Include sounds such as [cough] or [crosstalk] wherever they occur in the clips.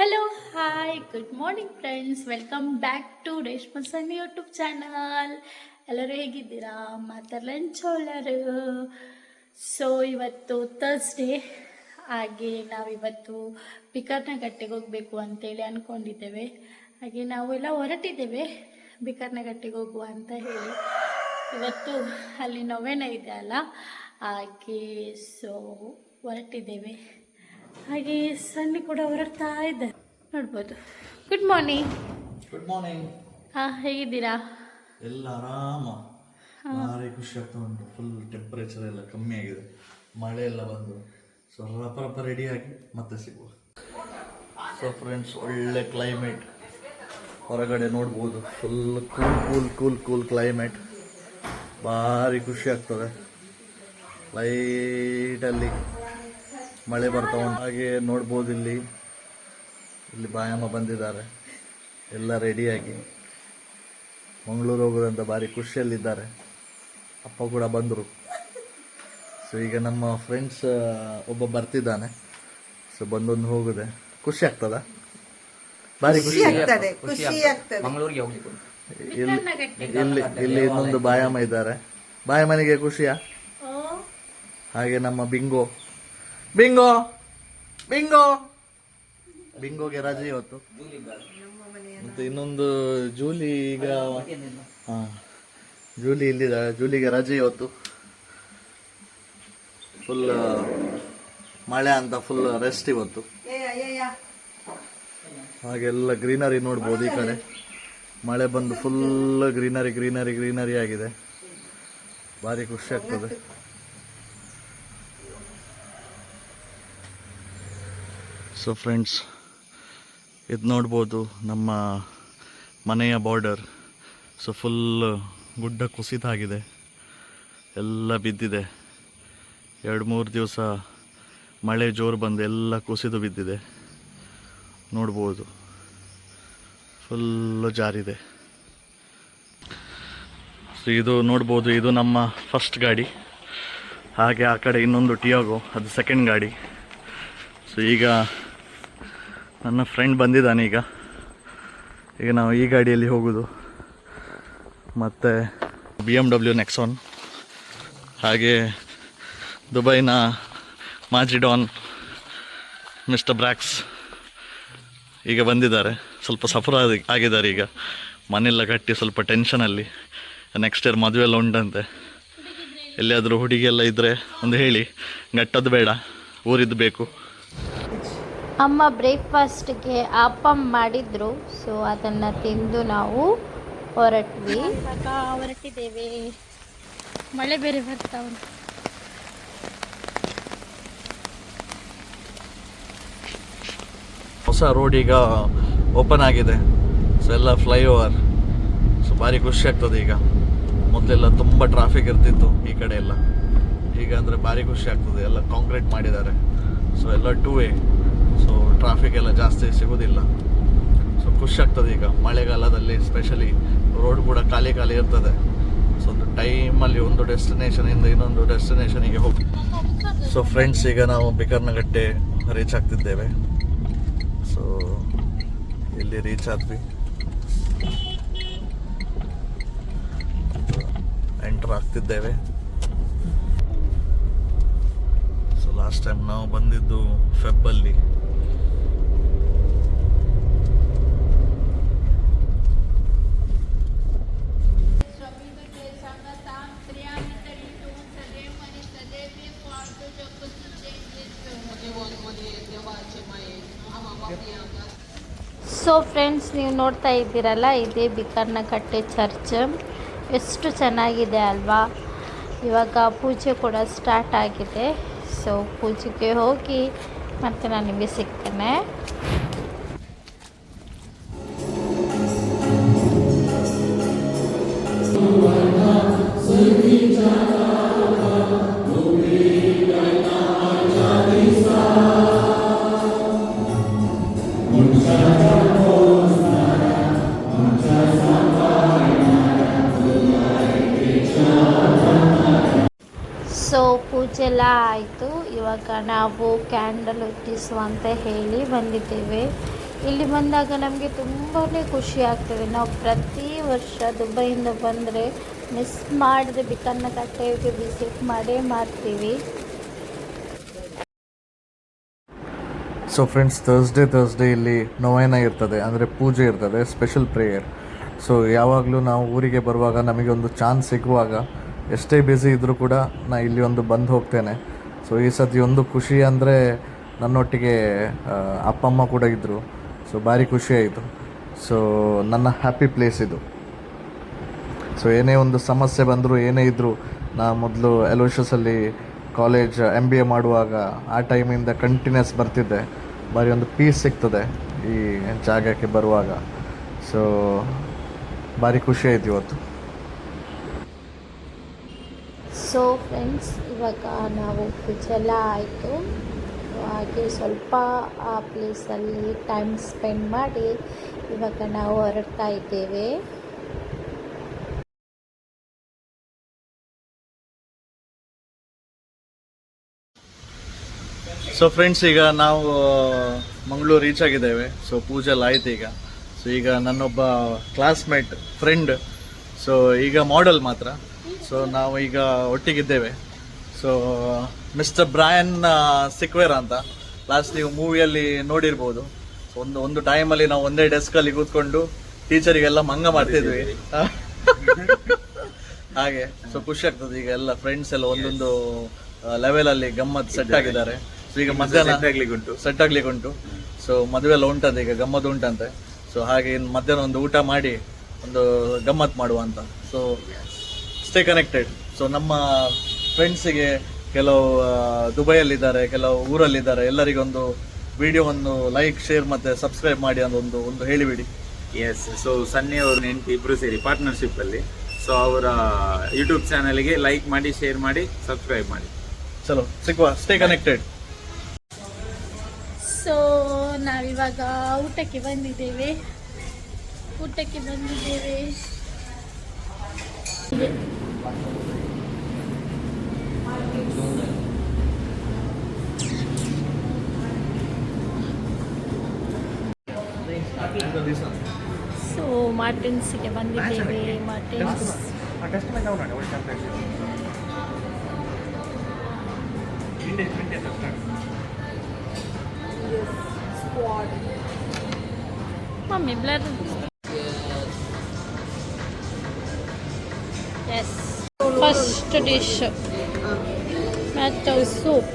Hello hi good morning friends welcome back to Reshma ಸಣ್ಣ YouTube channel ಎಲ್ಲರೂ ಹೇಗಿದ್ದೀರಾ? ಮಾತಾಡ್ಲಂಚೋಳರು so ಇವತ್ತು ತರ್ಸ್ಡೇ ಹಾಗೆ ನಾವಿವತ್ತು ಬಿಕರ್ನಗಟ್ಟೆಗೆ ಹೋಗಬೇಕು ಅಂತೇಳಿ ಅಂದ್ಕೊಂಡಿದ್ದೇವೆ ಹಾಗೆ ನಾವೆಲ್ಲ ಹೊರಟಿದ್ದೇವೆ ಬಿಕರ್ನಗಟ್ಟೆಗೆ ಹೋಗುವ ಅಂತ ಹೇಳಿ. ಇವತ್ತು ಅಲ್ಲಿ ನೊವೆನ ಇದೆ ಅಲ್ಲ? ಹಾಗೆ ಸೊ ಹೊರಟಿದ್ದೇವೆ. ಹಾಗೆ ಸನ್ನಿ ಕೂಡ ಹೊರಡ್ತಾ ಇದ್ದಾರೆ ನೋಡ್ಬೋದು. ಗುಡ್ ಮಾರ್ನಿಂಗ್ ಗುಡ್ ಮಾರ್ನಿಂಗ್ ಹಾಂ ಹೇಗಿದ್ದೀರಾ? ಎಲ್ಲ ಆರಾಮ. ಭಾರಿ ಖುಷಿ ಆಗ್ತಾ ಉಂಟು. ಫುಲ್ ಟೆಂಪರೇಚರ್ ಎಲ್ಲ ಕಮ್ಮಿ ಆಗಿದೆ. ಮಳೆ ಎಲ್ಲ ಬಂದು. ಸೊ ರಪ ರೆಡಿಯಾಗಿ ರೆಡಿ ಆಗಿ ಮತ್ತೆ ಸಿಗುವ. ಸೊ ಫ್ರೆಂಡ್ಸ್ ಒಳ್ಳೆ ಕ್ಲೈಮೇಟ್ ಹೊರಗಡೆ ನೋಡ್ಬೋದು. Full cool cool cool cool climate ಭಾರಿ ಖುಷಿ ಆಗ್ತದೆ. ಲೈಟಲ್ಲಿ ಮಳೆ ಬರ್ತಾ ಉಂಟು. ಹಾಗೆ ನೋಡ್ಬೋದು ಇಲ್ಲಿ. ಇಲ್ಲಿ ಬಾಯಮ್ಮ ಬಂದಿದ್ದಾರೆ. ಎಲ್ಲ ರೆಡಿಯಾಗಿ ಮಂಗಳೂರು ಹೋಗೋದಂತ ಭಾರಿ ಖುಷಿಯಲ್ಲಿದ್ದಾರೆ. ಅಪ್ಪ ಕೂಡ ಬಂದರು. ಸೊ ಈಗ ನಮ್ಮ ಫ್ರೆಂಡ್ಸ್ ಒಬ್ಬ ಬರ್ತಿದ್ದಾನೆ. ಸೊ ಬಂದೊಂದು ಹೋಗಿದೆ. ಖುಷಿ ಆಗ್ತದ? ಭಾರಿ ಖುಷಿ ಆಗ್ತದೆ ಖುಷಿ ಆಗ್ತದೆ. ಮಂಗಳೂರಿಗೆ ಹೋಗ್ಲಿಕ್ಕೆ ಇಲ್ಲಿ ಇಲ್ಲಿ ಇಲ್ಲಿ ಇನ್ನೊಂದು ಬಾಯಮ್ಮ ಇದ್ದಾರೆ. ಬಾಯಮ್ಮನಿಗೆ ಖುಷಿಯಾ? ಓ ಹಾಗೆ ನಮ್ಮ ಬಿಂಗೋ. ಬಿಂಗೋ ಬಿಂಗೋ ಬಿಂಗೋಗೆ ರಜೆ ಇವತ್ತು. ಮತ್ತೆ ಇನ್ನೊಂದು ಜೂಲಿ ಈಗ ಜೂಲಿ ಇಲ್ಲಿದ್ದಾಳೆ ಜೂಲಿಗೆ ರಜೆ ಇವತ್ತು. ಫುಲ್ ಮಳೆ ಅಂತ ಫುಲ್ ರೆಸ್ಟ್ ಇವತ್ತು. ಹಾಗೆಲ್ಲ ಗ್ರೀನರಿ ನೋಡ್ಬೋದು ಈ ಕಡೆ. ಮಳೆ ಬಂದು ಫುಲ್ ಗ್ರೀನರಿ ಗ್ರೀನರಿ ಗ್ರೀನರಿ ಆಗಿದೆ. ಭಾರಿ ಖುಷಿ ಆಗ್ತದೆ. ಸೊ ಫ್ರೆಂಡ್ಸ್ ಇದು ನೋಡ್ಬೋದು ನಮ್ಮ ಮನೆಯ ಬಾರ್ಡರ್ ಸೊ ಫುಲ್ ಗುಡ್ಡ ಕುಸಿತ ಆಗಿದೆ. ಎಲ್ಲ ಬಿದ್ದಿದೆ. ಎರಡು ಮೂರು ದಿವಸ ಮಳೆ ಜೋರು ಬಂದು ಎಲ್ಲ ಕುಸಿದು ಬಿದ್ದಿದೆ. ನೋಡ್ಬೋದು. ಫುಲ್ಲು ಜಾರಿದೆ. ಸೊ ಇದು ನೋಡ್ಬೋದು, ಇದು ನಮ್ಮ ಫಸ್ಟ್ ಗಾಡಿ. ಹಾಗೆ ಆ ಕಡೆ ಇನ್ನೊಂದು ಟಿಯಾಗೋ ಅದು ಸೆಕೆಂಡ್ ಗಾಡಿ. ಸೊ ಈಗ ನನ್ನ ಫ್ರೆಂಡ್ ಬಂದಿದ್ದಾನೆ ಈಗ. ಈಗ ನಾವು ಈ ಗಾಡಿಯಲ್ಲಿ ಹೋಗೋದು. ಮತ್ತು ಬಿ ಎಂ ಡಬ್ಲ್ಯೂ ನೆಕ್ಸಾನ್ ಹಾಗೆ ದುಬೈನ ಮಾಜಿಡಾನ್ ಮಿಸ್ಟರ್ ಬ್ರ್ಯಾಕ್ಸ್ ಈಗ ಬಂದಿದ್ದಾರೆ. ಸ್ವಲ್ಪ ಸಫರ್ ಆಗಿದ್ದಾರೆ ಈಗ. ಮನೆಯೆಲ್ಲ ಕಟ್ಟಿ ಸ್ವಲ್ಪ ಟೆನ್ಷನಲ್ಲಿ ನೆಕ್ಸ್ಟ್ ಇಯರ್ ಮದುವೆ ಎಲ್ಲ ಉಂಟಂತೆ. ಎಲ್ಲಿಯಾದರೂ ಹುಡುಗಿಯೆಲ್ಲ ಇದ್ದರೆ ಒಂದು ಹೇಳಿ. ಗಟ್ಟದ್ದು ಬೇಡ. ಊರಿದ್ದು ಬೇಕು. ಅಮ್ಮ ಬ್ರೇಕ್ಫಾಸ್ಟ್ಗೆ ಅಪ್ಪಮ್ ಮಾಡಿದ್ರು ಸೊ ಅದನ್ನು ತಿಂದು ನಾವು ಹೊರಟ್ವಿ. ಹೊರಟಿದ್ದೇವೆ. ಮಳೆ ಬೇರೆ ಬರ್ತಾ ಉಂಟು. ಹೊಸ ರೋಡ್ ಈಗ ಓಪನ್ ಆಗಿದೆ. ಸೊ ಎಲ್ಲ ಫ್ಲೈಓವರ್. ಸೊ ಭಾರಿ ಖುಷಿ ಆಗ್ತದೆ ಈಗ. ಮೊದಲೆಲ್ಲ ತುಂಬ ಟ್ರಾಫಿಕ್ ಇರ್ತಿತ್ತು ಈ ಕಡೆ ಎಲ್ಲ. ಈಗ ಅಂದರೆ ಭಾರಿ ಖುಷಿ ಆಗ್ತದೆ. ಎಲ್ಲ ಕಾಂಕ್ರೀಟ್ ಮಾಡಿದ್ದಾರೆ. ಸೊ ಎಲ್ಲ ಟೂ ವೇ ಟ್ರಾಫಿಕ್ ಎಲ್ಲ ಜಾಸ್ತಿ ಸಿಗೋದಿಲ್ಲ. ಸೊ ಖುಷಿ ಆಗ್ತದೆ ಈಗ. ಮಳೆಗಾಲದಲ್ಲಿ ಸ್ಪೆಷಲಿ ರೋಡ್ ಕೂಡ ಖಾಲಿ ಖಾಲಿ ಇರ್ತದೆ. ಸೊ ಒಂದು ಟೈಮಲ್ಲಿ ಒಂದು ಡೆಸ್ಟಿನೇಷನಿಂದ ಇನ್ನೊಂದು ಡೆಸ್ಟಿನೇಷನಿಗೆ ಹೋಗಿ ಸೊ ಫ್ರೆಂಡ್ಸ್ ಈಗ ನಾವು ಬಿಕರ್ನಗಟ್ಟೆ ರೀಚ್ ಆಗ್ತಿದ್ದೇವೆ. ಸೊ ಇಲ್ಲಿ ರೀಚ್ ಆದ್ವಿ? ಎಂಟರ್ ಆಗ್ತಿದ್ದೇವೆ. ಸೊ ಲಾಸ್ಟ್ ಟೈಮ್ ನಾವು ಬಂದಿದ್ದು ಫೆಬ್ಬಲ್ಲಿ ಸೊ ಫ್ರೆಂಡ್ಸ್ ನೀವು ನೋಡ್ತಾ ಇದ್ದೀರಲ್ಲ, ಇದೇ ಬಿಕರ್ನ ಕಟ್ಟೆ ಚರ್ಚ್. ಎಷ್ಟು ಚೆನ್ನಾಗಿದೆ ಅಲ್ವಾ? ಇವಾಗ ಪೂಜೆ ಕೂಡ ಸ್ಟಾರ್ಟ್ ಆಗಿದೆ. ಸೊ ಪೂಜೆಗೆ ಹೋಗಿ ಮತ್ತೆ ನಾನು ನಿಮಗೆ ಸಿಗ್ತೇನೆ. ಪೂಜೆ ಎಲ್ಲ ಆಯಿತು. ಇವಾಗ ನಾವು ಕ್ಯಾಂಡಲ್ ಹುಟ್ಟಿಸುವ ಅಂತ ಹೇಳಿ ಬಂದಿದ್ದೇವೆ. ಇಲ್ಲಿ ಬಂದಾಗ ನಮಗೆ ತುಂಬಾ ಖುಷಿ ಆಗ್ತದೆ. ನಾವು ಪ್ರತಿ ವರ್ಷ ದುಬೈಯಿಂದ ಬಂದರೆ ಮಿಸ್ ಮಾಡದೆ ಬಿಕನ್ನ ಕಟ್ಟೆಗೆ ವಿಸಿಟ್ ಮಾಡೇ ಮಾಡ್ತೀವಿ. ಸೊ ಫ್ರೆಂಡ್ಸ್ ಥರ್ಸ್ಡೇ ಥರ್ಸ್ಡೇ ಇಲ್ಲಿ ನೊವೇನ ಇರ್ತದೆ, ಅಂದರೆ ಪೂಜೆ ಇರ್ತದೆ ಸ್ಪೆಷಲ್ ಪ್ರೇಯರ್ ಸೊ ಯಾವಾಗಲೂ ನಾವು ಊರಿಗೆ ಬರುವಾಗ ನಮಗೆ ಒಂದು ಚಾನ್ಸ್ ಸಿಗುವಾಗ ಎಷ್ಟೇ ಬ್ಯುಸಿ ಇದ್ದರೂ ಕೂಡ ನಾ ಇಲ್ಲಿ ಒಂದು ಬಂದು ಹೋಗ್ತೇನೆ. ಸೊ ಈ ಸತಿ ಒಂದು ಖುಷಿ ಅಂದರೆ ನನ್ನೊಟ್ಟಿಗೆ ಅಪ್ಪ ಅಮ್ಮ ಕೂಡ ಇದ್ದರು ಸೊ ಭಾರಿ ಖುಷಿ ಆಯಿತು. ಸೊ ನನ್ನ ಹ್ಯಾಪಿ ಪ್ಲೇಸ್ ಇದು. ಸೊ ಏನೇ ಒಂದು ಸಮಸ್ಯೆ ಬಂದರೂ, ಏನೇ ಇದ್ದರೂ ನಾ ಮೊದಲು ಎಲೋಷಸಲ್ಲಿ ಕಾಲೇಜ್ ಎಂ ಬಿ ಎ ಮಾಡುವಾಗ ಆ ಟೈಮಿಂದ ಕಂಟಿನ್ಯೂಸ್ ಬರ್ತಿದ್ದೆ. ಭಾರಿ ಒಂದು ಪೀಸ್ ಸಿಗ್ತದೆ ಈ ಜಾಗಕ್ಕೆ ಬರುವಾಗ. ಸೊ ಭಾರಿ ಖುಷಿ ಆಯ್ತು ಇವತ್ತು. ಸೊ ಫ್ರೆಂಡ್ಸ್ ಇವಾಗ ನಾವು ಫ್ರಿಜ್ ಎಲ್ಲ ಆಯಿತು. ಹಾಗೆ ಸ್ವಲ್ಪ ಆ ಪ್ಲೇಸಲ್ಲಿ ಟೈಮ್ ಸ್ಪೆಂಡ್ ಮಾಡಿ ಇವಾಗ ನಾವು ಹೊರಡ್ತಾ ಇದ್ದೇವೆ. ಸೊ ಫ್ರೆಂಡ್ಸ್ ಈಗ ನಾವು ಮಂಗಳೂರು ರೀಚ್ ಆಗಿದ್ದೇವೆ. ಸೊ ಪೂಜೆ ಎಲ್ಲ ಆಯ್ತು ಈಗ. ಸೊ ಈಗ ನನ್ನೊಬ್ಬ ಕ್ಲಾಸ್ಮೇಟ್ ಫ್ರೆಂಡ್ ಸೊ ಈಗ ಮಾಡೆಲ್ ಮಾತ್ರ. ಸೊ ನಾವು ಈಗ ಒಟ್ಟಿಗಿದ್ದೇವೆ. ಸೊ ಮಿಸ್ಟರ್ ಬ್ರಾಯನ್ ಸಿಕ್ವೇರ ಅಂತ. ಲಾಸ್ಟ್ ನೀವು ಮೂವಿಯಲ್ಲಿ ನೋಡಿರ್ಬೋದು. ಒಂದು ಒಂದು ಟೈಮಲ್ಲಿ ನಾವು ಒಂದೇ ಡೆಸ್ಕಲ್ಲಿ ಕೂತ್ಕೊಂಡು ಟೀಚರಿಗೆಲ್ಲ ಮಂಗ ಮಾಡ್ತಿದ್ವಿ. [laughs] ಹಾಗೆ. ಸೊ ಖುಷಿ ಆಗ್ತದೆ ಈಗ ಎಲ್ಲ ಫ್ರೆಂಡ್ಸ್ ಎಲ್ಲ ಒಂದೊಂದು ಲೆವೆಲ್ ಅಲ್ಲಿ ಗಮ್ಮತ್ ಸೆಟ್ ಆಗಿದ್ದಾರೆ. ಸೊ ಈಗ ಮಧ್ಯಾಹ್ನ ಉಂಟು. ಸೆಟ್ ಆಗ್ಲಿಕ್ಕೆ ಉಂಟು. ಸೊ ಮದುವೆ ಎಲ್ಲ ಉಂಟಂತೆ ಈಗ ಗಮ್ಮತ್ ಉಂಟಂತೆ. ಸೊ ಹಾಗೆ ಇನ್ನು ಮಧ್ಯಾಹ್ನ ಒಂದು ಊಟ ಮಾಡಿ ಒಂದು ಗಮ್ಮತ್ ಮಾಡುವ ಅಂತ. ಸೊ ಸ್ಟೇ ಕನೆಕ್ಟೆಡ್ ಸೊ ನಮ್ಮ ಫ್ರೆಂಡ್ಸಿಗೆ ಕೆಲವು ದುಬೈಯಲ್ಲಿದ್ದಾರೆ ಕೆಲವು ಊರಲ್ಲಿದ್ದಾರೆ ಎಲ್ಲರಿಗೊಂದು ವಿಡಿಯೋವನ್ನು ಲೈಕ್ ಶೇರ್ ಮತ್ತೆ ಸಬ್ಸ್ಕ್ರೈಬ್ ಮಾಡಿ ಅಂತ ಒಂದು ಒಂದು ಹೇಳಿಬಿಡಿ. ಎಸ್ ಸೊ ಸನ್ನಿ ಅವ್ರ ನೆಂಟಿ ಇಬ್ರು ಸೇರಿ ಪಾರ್ಟ್ನರ್ಶಿಪ್ ಅಲ್ಲಿ. ಸೊ ಅವರ ಯೂಟ್ಯೂಬ್ ಚಾನಲ್ಗೆ ಲೈಕ್ ಮಾಡಿ ಶೇರ್ ಮಾಡಿ ಸಬ್ಸ್ಕ್ರೈಬ್ ಮಾಡಿ. ಚಲೋ. ಸಿಕ್ಕುವ ಸ್ಟೇ ಕನೆಕ್ಟೆಡ್ ಸೊ ನಾವಿವಾಗ ಊಟಕ್ಕೆ ಬಂದಿದ್ದೇವೆ. ಊಟಕ್ಕೆ ಬಂದಿದ್ದೇವೆ. ಸೊ ಮಾರ್ಟಿನ್ಸ್ಗೆ ಬಂದಿದ್ದೇವೆ ಮಾರ್ಟಿನ್ಸ್ ಮಮ್ಮಿ ಬ್ಲರ್ ಫಸ್ಟ್ ಡಿಶ್ ಮತ್ತು ಸೂಪ್.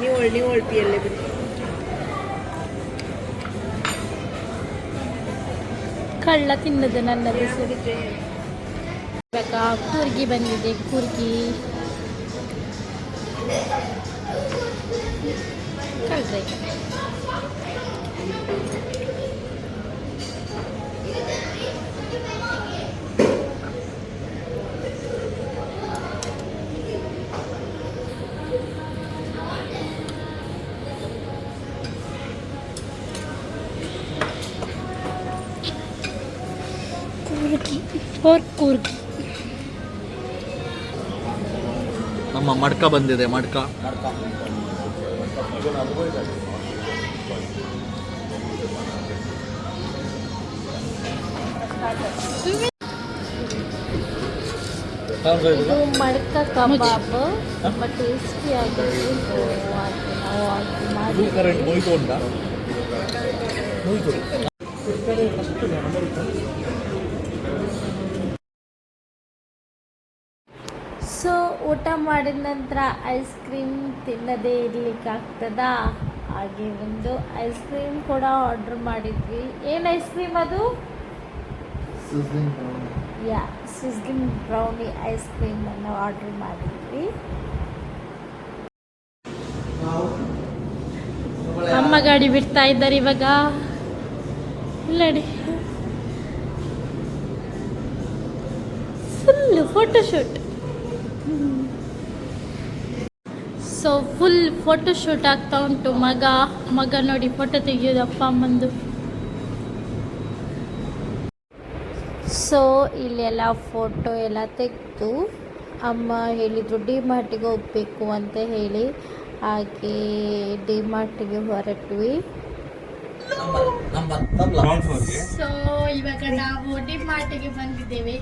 ನೀವು ನೀವು ಒಳ್ಪಿಯಲ್ಲೇ ಕಳ್ಳ ತಿನ್ನದು ನನ್ನದು ಸರಿ ಇವಾಗ ಕೂರ್ಗಿ ಬಂದಿದೆ ಕೂರ್ಗಿ. ಕಳ್ರೆ ಕೂರ್ಗಿ. ನಮ್ಮ ಮಡ್ಕ ಬಂದಿದೆ ಮಡ್ಕ. ಇದು ಮಡ್ಕ ಕಬಾಬ್ ತುಂಬ ಟೇಸ್ಟಿ ಆಗಿದೆ. ಸೊ ಹಾಗೆ ನಾವು ಹಾಗೆ ಮಾಡಿ ಕರೆಂಟ್ ಹೋಯ್ತು ಉಂಟಾ ಸೊ ಊಟ ಮಾಡಿದ ನಂತರ ಐಸ್ ಕ್ರೀಮ್ ತಿನ್ನದೇ ಇರಲಿಕ್ಕಾಗ್ತದಾ ಹಾಗೆ ಒಂದು ಐಸ್ ಕ್ರೀಮ್ ಕೂಡ ಆರ್ಡರ್ ಮಾಡಿದ್ವಿ. ಏನು ಐಸ್ ಕ್ರೀಮ್ ಅದು? ಯಾ ಸಿಸ್ಲಿಂಗ್ ಬ್ರೌನಿ ಐಸ್ ಕ್ರೀಮನ್ನು ಆರ್ಡರ್ ಮಾಡಿದ್ವಿ. ಅಮ್ಮ ಗಾಡಿ ಬಿಡ್ತಾ ಇದ್ದಾರೆ ಇವಾಗ. ಇಲ್ಲಡಿ. Full photoshoot so full photo shoot ಆಗ್ತಾ ಉಂಟು. ಮಗ ಮಗ ನೋಡಿ ಫೋಟೋ ತೆಗೆಯೋದು ಅಪ್ಪ ಅಮ್ಮಂದು. ಸೊ ಇಲ್ಲೆಲ್ಲ ಫೋಟೋ ಎಲ್ಲ ತೆಗೆದು ಅಮ್ಮ ಹೇಳಿದರು ಡಿ ಮಾರ್ಟಿಗೆ ಹೋಗಬೇಕು ಅಂತ ಹೇಳಿ. ಹಾಗೆ ಡಿ ಮಾರ್ಟಿಗೆ ಹೊರಟ್ವಿ. ಸೊ ಇವಾಗ ನಾವು ಡಿ ಮಾರ್ಟಿಗೆ ಬಂದಿದ್ದೇವೆ.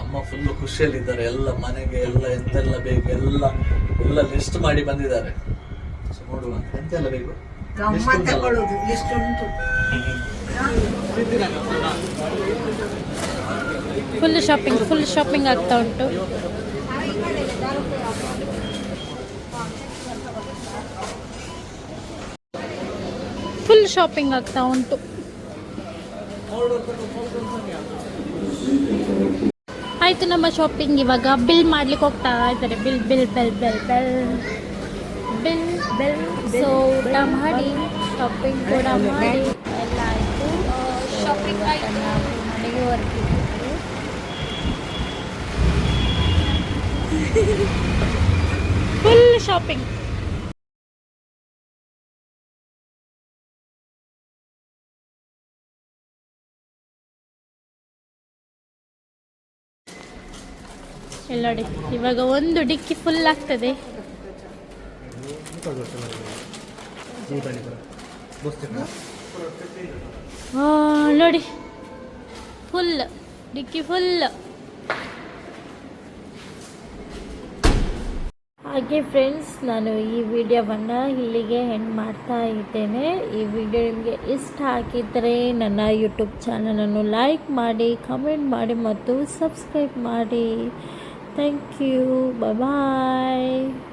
ಅಮ್ಮ ಫುಲ್ ಖುಷಿಯಲ್ಲಿದ್ದಾರೆ. ಎಲ್ಲ ಮನೆಗೆ ಎಲ್ಲ ಎಂತೆಲ್ಲ ಬೇಕು ಎಲ್ಲ ಎಲ್ಲ ಲಿಸ್ಟ್ ಮಾಡಿ ಬಂದಿದ್ದಾರೆ. ಸೊ ನೋಡುವ ಎಂತೆಲ್ಲ ಬೇಕು? ಫುಲ್ ಶಾಪಿಂಗ್ ಫುಲ್ ಶಾಪಿಂಗ್ ಆಗ್ತಾ ಉಂಟು. ಫುಲ್ ಶಾಪಿಂಗ್ ಆಗ್ತಾ ಉಂಟು. ಆಯ್ತು ನಮ್ಮ ಶಾಪಿಂಗ್ ಇವಾಗ ಬಿಲ್ ಮಾಡ್ಲಿಕ್ಕೆ ಹೋಗ್ತಾ ಇದ್ದಾರೆ. Bill bill bell bell bell bill bell so ಊಟ ಮಾಡಿ ಶಾಪಿಂಗ್ ಕೂಡ ಮಾಡಿ, ಎಲ್ಲ ಆಯಿತು. ಶಾಪಿಂಗ್ ಆಯಿತು? ನಾವು ಮನೆಗೆ ಹೊರಟಿದ್ದೀವಿ. ಫುಲ್ ಶಾಪಿಂಗ್ ಇಲ್ಲಿ ನೋಡಿ, ಇವಾಗ ಒಂದು ಡಿಕ್ಕಿ ಫುಲ್ ಆಗ್ತದೆ. ನೋಡಿ ಫುಲ್ ಡಿಕ್ಕಿ ಫುಲ್ ಹಾಗೆ ಫ್ರೆಂಡ್ಸ್ ನಾನು ಈ ವಿಡಿಯೋವನ್ನು ಇಲ್ಲಿಗೆ ಹೆಣ್ಣು ಮಾಡ್ತಾ ಇದ್ದೇನೆ. ಈ ವಿಡಿಯೋ ನಿಮಗೆ ಇಷ್ಟ ಆಗಿದ್ದರೆ ನನ್ನ ಯೂಟ್ಯೂಬ್ ಚಾನಲನ್ನು ಲೈಕ್ ಮಾಡಿ ಕಮೆಂಟ್ ಮಾಡಿ ಮತ್ತು ಸಬ್ಸ್ಕ್ರೈಬ್ ಮಾಡಿ. Thank you. Bye bye.